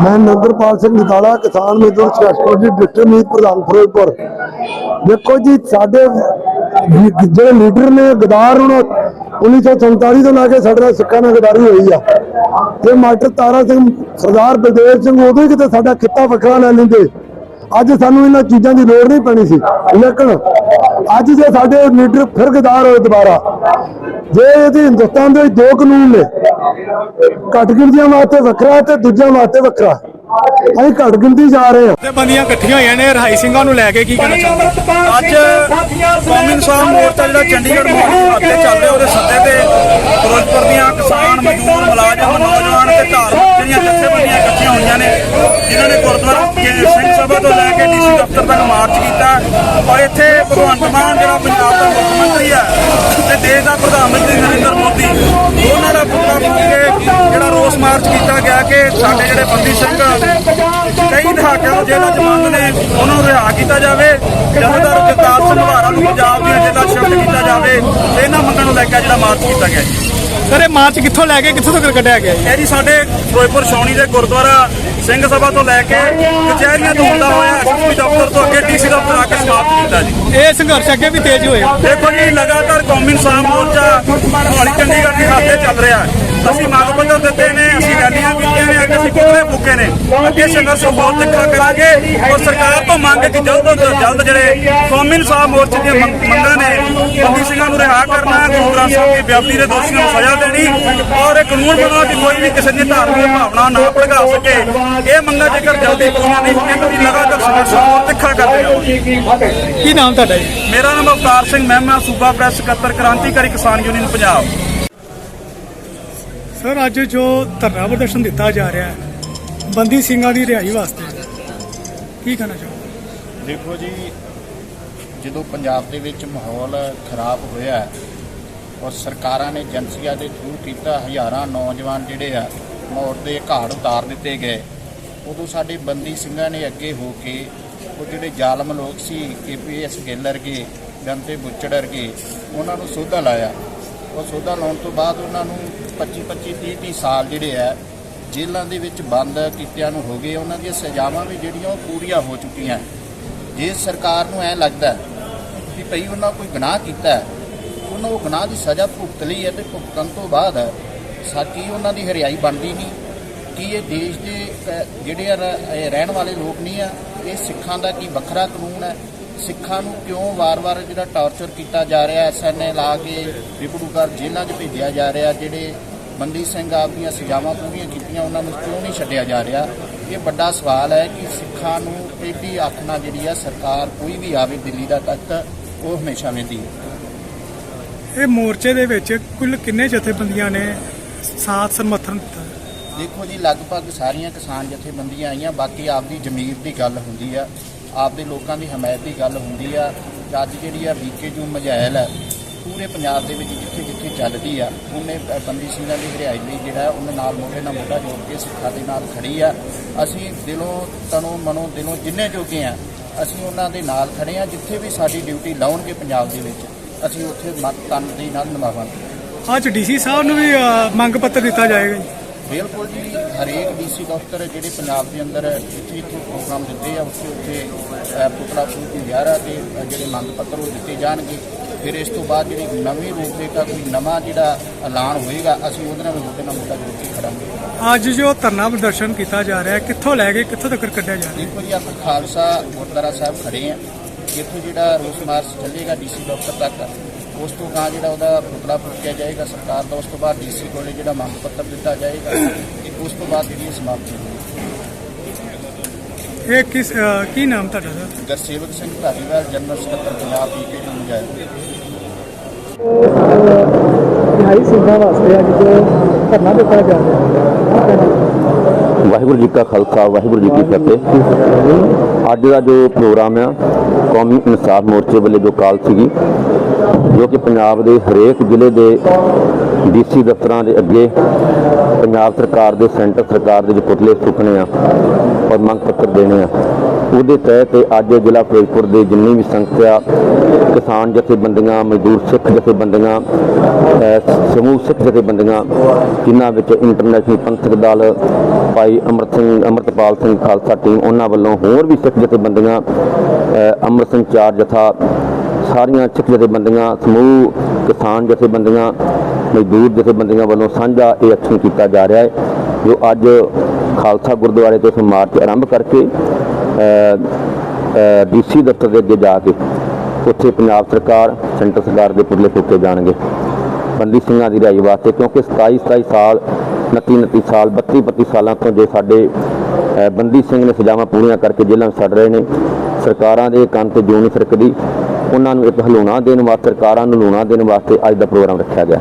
ਮੈਂ ਨੰਦਰਪਾਲ ਸਿੰਘ ਨਿਕਾਲਾ ਕਿਸਾਨ ਮਜ਼ਦੂਰ ਸੰਘਰਸ਼ ਜੀ ਡਿਸਟ੍ਰਿਕਟ ਮੀਤ ਪ੍ਰਧਾਨ ਫਿਰੋਜ਼ਪੁਰ। ਦੇਖੋ ਜੀ, ਸਾਡੇ ਜਿਹੜੇ ਲੀਡਰ ਨੇ, ਗਦਾਰ ਹੁਣ 1947 ਤੋਂ ਲਾ ਕੇ ਸਾਡੇ ਨਾਲ ਸਿੱਖਾਂ ਨਾਲ ਗਦਾਰੀ ਹੋਈ ਆ। ਤੇ ਮਾਸਟਰ ਤਾਰਾ ਸਿੰਘ, ਸਰਦਾਰ ਬਲਦੇਵ ਸਿੰਘ ਉਦੋਂ ਹੀ ਕਿਤੇ ਸਾਡਾ ਕਿੱਤਾ ਵੱਖਰਾ ਲੈ ਲੈਂਦੇ। ਅੱਜ ਸਾਨੂੰ ਇਹਨਾਂ ਚੀਜ਼ਾਂ ਦੀ ਲੋੜ ਨਹੀਂ ਪੈਣੀ ਸੀ। ਲੇਕਿਨ ਅੱਜ ਜੇ ਸਾਡੇ ਲੀਡਰ ਫਿਰ ਗਦਾਰ ਹੋਏ ਦੁਬਾਰਾ, ਜੇ ਇਹਦੇ ਹਿੰਦੁਸਤਾਨ ਦੇ ਦੋ ਕਾਨੂੰਨ ਨੇ ਘੱਟ ਗਿਣਤੀਆਂ ਵਾਸਤੇ ਵੱਖਰਾ ਤੇ ਦੂਜਿਆਂ ਵਾਸਤੇ ਵੱਖਰਾ ਅਸੀਂ ਘੱਟ ਗਿਣਤੀ ਜਾ ਰਹੇ ਹਾਂ। ਤੇ ਬੰਦੀਆਂ ਇਕੱਠੀਆਂ ਹੋਈਆਂ ਨੇ, ਰਹਾਈ ਸਿੰਘਾਂ ਨੂੰ ਲੈ ਕੇ ਕੀ ਕਹਿਣਾ ਚਾਹੁੰਦੇ? ਅੱਜ ਕੌਮੀ ਇਨਸਾਨ ਮੋਰਚਾ ਜਿਹੜਾ ਚੰਡੀਗੜ੍ਹ ਮੋਰਚਾ ਅੱਗੇ ਚੱਲ ਰਿਹਾ, ਉਹਦੇ ਸੱਦੇ ਤੇ ਫਿਰੋਜ਼ਪੁਰ ਦੀਆਂ ਕਿਸਾਨ ਮਜ਼ਦੂਰ ਮੁਲਾਜ਼ਮ, ਨੌਜਵਾਨ ਤੇ ਧਾਰਮਿਕ ਜਿਹੜੀਆਂ ਜਥੇਬੰਦੀਆਂ ਇਕੱਠੀਆਂ ਹੋਈਆਂ ਨੇ, ਜਿਨ੍ਹਾਂ ਨੇ ਗੁਰਦੁਆਰਾ ਸਭਾ ਤੋਂ ਲੈ ਕੇ ਡੀਸੀ ਦਫ਼ਤਰ ਤੱਕ ਮਾਰਚ ਕੀਤਾ। ਔਰ ਇੱਥੇ ਭਗਵੰਤ ਮਾਨ ਜਿਹੜਾ ਪੰਜਾਬ ਦਾ ਮੁੱਖ ਮੰਤਰੀ ਹੈ ਤੇ ਦੇਸ਼ ਦਾ ਪ੍ਰਧਾਨ ਮੰਤਰੀ ਨਰਿੰਦਰ ਮੋਦੀ ਉਹਨਾਂ ਦਾ ਪੁਤਲਾ ਫੂਕ ਕੇ ਜਿਹੜਾ ਰੋਸ ਮਾਰਚ ਕੀਤਾ ਗਿਆ ਕਿ ਸਾਡੇ ਜਿਹੜੇ ਬੰਦੀ ਸਿੰਘ ਕਈ ਦਹਾਕਿਆਂ ਤੋਂ ਜੇਲ੍ਹਾਂ 'ਚ ਬੰਦ ਨੇ ਉਹਨਾਂ ਨੂੰ ਰਿਹਾ ਕੀਤਾ ਜਾਵੇ। ਜਥੇਦਾਰ ਜਗਤਾਰ ਸਿੰਘ ਹਵਾਰਾ ਨੂੰ ਪੰਜਾਬ ਦੀਆਂ ਜੇਲ੍ਹਾਂ ਸ਼ਿਫਟ ਕੀਤਾ ਜਾਵੇ। ਤੇ ਇਹਨਾਂ ਮੰਗਾਂ ਨੂੰ ਲੈ ਕੇ ਜਿਹੜਾ ਮਾਰਚ ਕੀਤਾ ਗਿਆ ਸਰ ਇਹ ਮਾਰਚ ਕਿੱਥੋਂ ਲੈ ਕੇ ਕਿੱਥੋਂ ਤੱਕ ਕੱਢਿਆ ਗਿਆ ਇਹ ਜੀ ਸਾਡੇ ਫਿਰੋਜ਼ਪੁਰ ਛਾਉਣੀ ਦੇ ਗੁਰਦੁਆਰਾ ਸਿੰਘ ਸਭਾ ਤੋਂ ਲੈ ਕੇ ਕਚਹਿਰੀਆਂ ਤੋਂ ਹੁੰਦਾ ਹੋਇਆ ਐਸਪੀ ਦਫ਼ਤਰ ਤੋਂ ਅੱਗੇ ਡੀਸੀ ਦਫ਼ਤਰ ਆ ਕੇ ਸਮਾਪਤ ਕੀਤਾ ਜੀ ਇਹ ਸੰਘਰਸ਼ ਅੱਗੇ ਵੀ ਤੇਜ਼ ਹੋਏਗਾ ਦੇਖੋ ਜੀ ਲਗਾਤਾਰ ਕੌਮੀ ਇਨਸਾਨ ਮੋਰਚਾ ਮੋਹਾਲੀ ਚੰਡੀਗੜ੍ਹ ਦੀ ਖਾਤੇ ਚੱਲ ਰਿਹਾ ਹੈ। ਅਸੀਂ ਮੰਗ ਪੱਤਰ ਦਿੱਤੇ ਨੇ ਅਸੀਂ ਰੈਲੀਆਂ ਕੀਤੀਆਂ ਨੇ ਅੱਗੇ ਅਸੀਂ ਪੁਤਲੇ ਫੂਕੇ ਨੇ। ਅੱਗੇ ਸੰਘਰਸ਼ ਬਹੁਤ ਤਿੱਖਾ ਕਰਾਂਗੇ ਔਰ ਸਰਕਾਰ ਤੋਂ ਮੰਗ ਕਿ ਜਲਦ ਤੋਂ ਜਲਦ ਜਿਹੜੇ ਕੌਮੀ ਇਨਸਾਨ ਮੋਰਚੇ ਦੀਆਂ ਮੰਗ- ਨੇ ਬੰਦੀ ਸਿੰਘਾਂ ਨੂੰ ਰਿਹਾ ਕਰਨਾ ਗੁਰੂ ਗ੍ਰੰਥ ਸਾਹਿਬ ਦੀ ਬੇਅਦਬੀ ਦੇ ਦੋਸ਼ੀਆਂ ਨੂੰ ਸਜ਼ਾ ਦੇਣੀ। ਔਰ ਇਹ ਕਾਨੂੰਨ ਬਣਾਉਣਾ ਕਿ ਕੋਈ ਵੀ ਕਿਸੇ ਦੀ ਧਾਰਮਿਕ ਭਾਵਨਾ ਨਾ ਭੜਕਾ ਸਕੇ। ਇਹ ਮੰਗਾਂ ਜੇਕਰ ਜਲਦੀ ਪੂਰੀਆਂ ਨਹੀਂ ਹੋਣੀਆਂ ਤਾਂ ਲਗਾਤਾਰ ਸੰਘਰਸ਼ ਹੋਰ ਤਿੱਖਾ ਕਰਦੇ ਕੀ ਨਾਮ ਤੁਹਾਡਾ ਜੀ? ਮੇਰਾ ਨਾਮ ਅਵਤਾਰ ਸਿੰਘ ਮਹਿਮਾ ਸੂਬਾ ਪ੍ਰੈਸ ਸਕੱਤਰ ਕ੍ਰਾਂਤੀਕਾਰੀ ਕਿਸਾਨ ਯੂਨੀਅਨ ਪੰਜਾਬ। ਸਰ ਅੱਜ ਜੋ ਧਰਨਾ ਪ੍ਰਦਰਸ਼ਨ ਦਿੱਤਾ ਜਾ ਰਿਹਾ ਹੈ, ਬੰਦੀ ਸਿੰਘਾਂ ਦੀ ਰਿਹਾਈ ਵਾਸਤੇ, ਕੀ ਕਹਿਣਾ ਚਾਹੋ ਦੇਖੋ ਜੀ, ਜਦੋਂ ਪੰਜਾਬ ਦੇ ਵਿੱਚ ਮਾਹੌਲ ਖਰਾਬ ਹੋਇਆ ਔਰ ਸਰਕਾਰਾਂ ਨੇ ਏਜੰਸੀਆਂ ਦੇ ਥਰੂ ਕੀਤਾ, ਹਜ਼ਾਰਾਂ ਨੌਜਵਾਨ ਜਿਹੜੇ ਆ, ਮੌਤ ਦੇ ਘਾੜ ਉਤਾਰ ਦਿੱਤੇ ਗਏ। ਉਦੋਂ ਸਾਡੇ ਬੰਦੀ ਸਿੰਘਾਂ ਨੇ ਅੱਗੇ ਹੋ ਕੇ, ਉਹ ਜਿਹੜੇ ਜ਼ਾਲਮ ਲੋਕ ਸੀ ਏਪੀਐਸ ਗਿੱਲ ਵਰਗੇ ਗੰਤੇ ਬੁੱਚੜ ਵਰਗੇ ਉਹਨਾਂ ਨੂੰ ਸੋਧਾ ਲਾਇਆ। ਉਹ ਸੋਧਾ ਲਾਉਣ ਤੋਂ ਬਾਅਦ ਉਹਨਾਂ ਨੂੰ 25 25 30 30 ਸਾਲ ਜਿਹੜੇ ਆ, ਜੇਲ੍ਹਾਂ ਦੇ ਵਿੱਚ ਬੰਦ ਕੀਤਿਆਂ ਨੂੰ ਹੋ ਗਏ, ਉਹਨਾਂ ਦੀਆਂ ਸਜ਼ਾਵਾਂ ਵੀ ਜਿਹੜੀਆਂ ਉਹ ਪੂਰੀਆਂ ਹੋ ਚੁੱਕੀਆਂ। ਜੇ ਸਰਕਾਰ ਨੂੰ ਐ ਲੱਗਦਾ ਕਿ ਭਈ ਉਹਨਾਂ ਕੋਈ ਗੁਨਾਹ ਕੀਤਾ ਹੈ, ਉਹਨਾਂ ਉਹ ਗੁਨਾਹ ਦੀ ਸਜ਼ਾ ਭੁਗਤ ਲਈ ਹੈ ਤੇ ਭੁਗਤਣ ਤੋਂ ਬਾਅਦ ਸਾਕੀ ਉਹਨਾਂ ਦੀ ਹਰਿਆਈ ਬਣਦੀ ਨਹੀਂ, ਕਿ ਇਹ ਦੇਸ਼ ਦੇ ਜਿਹੜੇ ਆ ਰਹਿਣ ਵਾਲੇ ਲੋਕ ਨਹੀਂ ਆ, ਇਹ ਸਿੱਖਾਂ ਦਾ ਕੀ ਵੱਖਰਾ ਕਾਨੂੰਨ ਹੈ? ਸਿੱਖਾਂ ਨੂੰ ਕਿਉਂ ਵਾਰ-ਵਾਰ ਜਿਹੜਾ ਟਾਰਚਰ ਕੀਤਾ ਜਾ ਰਿਹਾ ਐਸਐਨਏ ਲਾ ਕੇ ਵਿਪੜੂਕਾਰ ਜੇਲ੍ਹਾਂ 'ਚ ਭੇਜਿਆ ਜਾ ਰਿਹਾ ਜਿਹੜੇ ਬੰਦੀ ਸਿੰਘ ਆਪਦੀਆਂ ਸਜ਼ਾਵਾਂ ਪੂਰੀਆਂ ਕੀਤੀਆਂ ਉਹਨਾਂ ਨੂੰ ਕਿਉਂ ਨਹੀਂ ਛੱਡਿਆ ਜਾ ਰਿਹਾ? ਇਹ ਵੱਡਾ ਸਵਾਲ ਹੈ ਕਿ ਸਿੱਖਾਂ ਨੂੰ ਟੇਢੀ ਅੱਖ ਨਾਲ ਜਿਹੜੀ ਆ ਸਰਕਾਰ ਕੋਈ ਵੀ ਆਵੇ ਦਿੱਲੀ ਦਾ ਤਖਤ ਉਹ ਹਮੇਸ਼ਾ ਵੇਂਦੀ ਹੈ। ਇਹ ਮੋਰਚੇ ਦੇ ਵਿੱਚ ਕੁੱਲ ਕਿੰਨੇ ਜਥੇਬੰਦੀਆਂ ਨੇ ਸਾਥ ਸਮਰਥਨ ਦਿੱਤਾ? ਦੇਖੋ ਜੀ ਲਗਭਗ ਸਾਰੀਆਂ ਕਿਸਾਨ ਜਥੇਬੰਦੀਆਂ ਆਈਆਂ ਬਾਕੀ ਆਪਦੀ ਜ਼ਮੀਰ ਦੀ ਗੱਲ ਹੁੰਦੀ ਆ। ਆਪਦੇ ਲੋਕਾਂ ਦੀ ਹਮਾਇਤ ਦੀ ਗੱਲ ਹੁੰਦੀ ਆ ਅੱਜ ਜਿਹੜੀ ਆ ਵੀਕੇ ਜੂ ਮਜਾਇਲ ਹੈ ਪੂਰੇ ਪੰਜਾਬ ਦੇ ਵਿੱਚ ਜਿੱਥੇ ਜਿੱਥੇ ਚੱਲਦੀ ਆ, ਉਹਨੇ ਬੰਦੀ ਸਿੰਘਾਂ ਦੀ ਰਿਹਾਈ ਲਈ ਜਿਹੜਾ ਉਹਨੇ ਨਾਲ ਮੋਢੇ ਨਾਲ ਮੋਢਾ ਜੋੜ ਕੇ ਸਿੱਖਾਂ ਦੇ ਨਾਲ ਖੜੀ ਆ। ਅਸੀਂ ਦਿਲੋਂ ਤਨੋਂ ਮਨੋਂ ਦਿਲੋਂ ਜਿੰਨੇ ਜੋਗੇ ਆ, ਅਸੀਂ ਉਹਨਾਂ ਦੇ ਨਾਲ ਖੜੇ ਆ, ਜਿੱਥੇ ਵੀ ਸਾਡੀ ਡਿਊਟੀ ਲਾਉਣਗੇ ਪੰਜਾਬ ਦੇ ਵਿੱਚ, ਅਸੀਂ ਉੱਥੇ ਮਤ ਤਨ ਦੇ ਨਾਲ ਨਿਭਾਵਾਂਗੇ। ਅੱਜ ਡੀਸੀ ਸਾਹਿਬ ਨੂੰ ਵੀ ਮੰਗ ਪੱਤਰ ਦਿੱਤਾ ਜਾਏਗਾ ਜੀ। ਬਿਲਕੁਲ ਜੀ ਹਰੇਕ ਡੀਸੀ ਦਫ਼ਤਰ ਜਿਹੜੇ ਪੰਜਾਬ ਦੇ ਅੰਦਰ ਜਿੱਥੇ ਜਿੱਥੇ ਪ੍ਰੋਗਰਾਮ ਦਿੱਤੇ ਆ ਉੱਥੇ ਉੱਥੇ ਪੁਤਲਾ ਫੂਕ ਦੀ ਵਿਆਰਾ ਤੇ ਜਿਹੜੇ ਮੰਗ ਪੱਤਰ ਉਹ ਦਿੱਤੇ ਜਾਣਗੇ। ਫਿਰ ਇਸ ਤੋਂ ਬਾਅਦ ਜਿਹੜੀ ਨਵੀਂ ਰੂਪਰੇਖਾ ਕੋਈ ਨਵਾਂ ਜਿਹੜਾ ਐਲਾਨ ਹੋਏਗਾ ਅਸੀਂ ਉਹਦੇ ਨਾਲ ਮੋਢੇ ਨਾਲ ਮੋਢਾ ਜੋੜ ਕੇ ਖੜਾਂਗੇ। ਅੱਜ ਜੋ ਧਰਨਾ ਪ੍ਰਦਰਸ਼ਨ ਕੀਤਾ ਜਾ ਰਿਹਾ ਹੈ ਕਿੱਥੋਂ ਲੈ ਕੇ ਕਿੱਥੋਂ ਤੱਕ ਕੱਢਿਆ ਜਾ ਰਿਹਾ? ਦੇਖੋ ਜੀ ਆਪਾਂ ਖਾਲਸਾ ਗੁਰਦੁਆਰਾ ਸਾਹਿਬ ਖੜੇ ਆ। ਇੱਥੋਂ ਜਿਹੜਾ ਰੋਸ ਮਾਰਚ ਚੱਲੇਗਾ ਡੀਸੀ ਦਫ਼ਤਰ ਤੱਕ ਉਸ ਤੋਂ ਗਾਂ ਜਿਹੜਾ ਉਹਦਾ ਪੁਤਲਾ ਫੂਕਿਆ ਜਾਏਗਾ ਸਰਕਾਰ ਦਾ ਉਸ ਤੋਂ ਬਾਅਦ ਡੀਸੀ ਕੋਲੇ ਜਿਹੜਾ ਮੰਗ ਪੱਤਰ ਦਿੱਤਾ ਜਾਏਗਾ ਉਸ ਤੋਂ ਬਾਅਦ ਜਿਹੜੀ ਸਮਾਪਤੀ ਹੋਵੇਗੀ ਇਹ ਕਿਸ ਕੀ ਨਾਮ ਤੁਹਾਡਾ ਸਰ? ਗੁਰਸੇਵਕ ਸਿੰਘ ਧਾਰੀਵਾਲ ਜਨਰਲ ਸਕੱਤਰ ਪੰਜਾਬ ਪੀਕੇ ਦੀ ਮੁਜਾਹਿਦ ਰਿਹਾਈ ਸਿੰਘਾਂ ਵਾਸਤੇ ਅੱਜ ਜੋ ਧਰਨਾ ਦਿੱਤਾ ਜਾ ਰਿਹਾ ਵਾਹਿਗੁਰੂ ਜੀ ਕਾ ਖਾਲਸਾ, ਵਾਹਿਗੁਰੂ ਜੀ ਕੀ ਫਤਿਹ। ਅੱਜ ਦਾ ਜੋ ਪ੍ਰੋਗਰਾਮ ਆ, ਕੌਮੀ ਇਨਸਾਫ ਮੋਰਚੇ ਵੱਲੋਂ ਜੋ ਕਾਲ ਸੀਗੀ, ਜੋ ਕਿ ਪੰਜਾਬ ਦੇ ਹਰੇਕ ਜ਼ਿਲ੍ਹੇ ਦੇ ਡੀਸੀ ਦਫ਼ਤਰਾਂ ਦੇ ਅੱਗੇ ਪੰਜਾਬ ਸਰਕਾਰ ਦੇ ਸੈਂਟਰ ਸਰਕਾਰ ਦੇ ਜੋ ਪੁਤਲੇ ਫੂਕਣੇ ਆ ਔਰ ਮੰਗ ਪੱਤਰ ਦੇਣੇ ਆ ਉਹਦੇ ਤਹਿਤ ਅੱਜ ਜ਼ਿਲ੍ਹਾ ਫਿਰੋਜ਼ਪੁਰ ਦੇ ਜਿੰਨੀ ਵੀ ਸੰਸਥਾ, ਕਿਸਾਨ ਜਥੇਬੰਦੀਆਂ, ਮਜ਼ਦੂਰ ਸਿੱਖ ਜਥੇਬੰਦੀਆਂ ਸਮੂਹ ਸਿੱਖ ਜਥੇਬੰਦੀਆਂ, ਜਿਨ੍ਹਾਂ ਵਿੱਚ ਇੰਟਰਨੈਸ਼ਨਲ ਪੰਥਕ ਦਲ, ਭਾਈ ਅਮਰਤ ਸਿੰਘ, ਅਮਰਤਪਾਲ ਸਿੰਘ ਖਾਲਸਾ ਟੀਮ ਉਹਨਾਂ ਵੱਲੋਂ ਹੋਰ ਵੀ ਸਿੱਖ ਜਥੇਬੰਦੀਆਂ, ਅਹ, ਅੰਮ੍ਰਿਤ ਸਿੰਘ ਚਾਰ ਜਥਾ, ਸਾਰੀਆਂ ਸਿੱਖ ਜਥੇਬੰਦੀਆਂ, ਸਮੂਹ, ਕਿਸਾਨ ਜਥੇਬੰਦੀਆਂ, ਮਜ਼ਦੂਰ ਜਥੇਬੰਦੀਆਂ ਵੱਲੋਂ ਸਾਂਝਾ ਇਹ ਐਕਸ਼ਨ ਕੀਤਾ ਜਾ ਰਿਹਾ ਹੈ, ਜੋ ਅੱਜ ਖਾਲਸਾ ਗੁਰਦੁਆਰੇ ਤੋਂ ਅਸੀਂ ਮਾਰਚ ਆਰੰਭ ਕਰਕੇ ਡੀਸੀ ਦਫ਼ਤਰ ਦੇ ਅੱਗੇ ਜਾ ਕੇ ਉੱਥੇ ਪੰਜਾਬ ਸਰਕਾਰ, ਸੈਂਟਰ ਸਰਕਾਰ ਦੇ ਪੁਰਲੇ ਫੂਕੇ ਜਾਣਗੇ। ਬੰਦੀ ਸਿੰਘਾਂ ਦੀ ਰਿਹਾਈ ਵਾਸਤੇ, ਕਿਉਂਕਿ 27 27 ਸਾਲ 29 29 ਸਾਲ 32 32 ਸਾਲਾਂ ਤੋਂ ਜੇ ਸਾਡੇ ਬੰਦੀ ਸਿੰਘ ਨੇ ਸਜ਼ਾਵਾਂ ਪੂਰੀਆਂ ਕਰਕੇ ਜੇਲ੍ਹਾਂ ਵਿੱਚ ਸੜ ਰਹੇ ਨੇ, ਸਰਕਾਰਾਂ ਦੇ ਕੰਨ ਤੇ ਜੂੰ ਨਹੀਂ ਸਰਕਦੀ, ਉਹਨਾਂ ਨੂੰ ਇੱਕ ਹਲੂਣਾ ਦੇਣ ਵਾਸਤੇ, ਸਰਕਾਰਾਂ ਨੂੰ ਹਲੂਣਾ ਦੇਣ ਵਾਸਤੇ ਅੱਜ ਦਾ ਪ੍ਰੋਗਰਾਮ ਰੱਖਿਆ ਗਿਆ।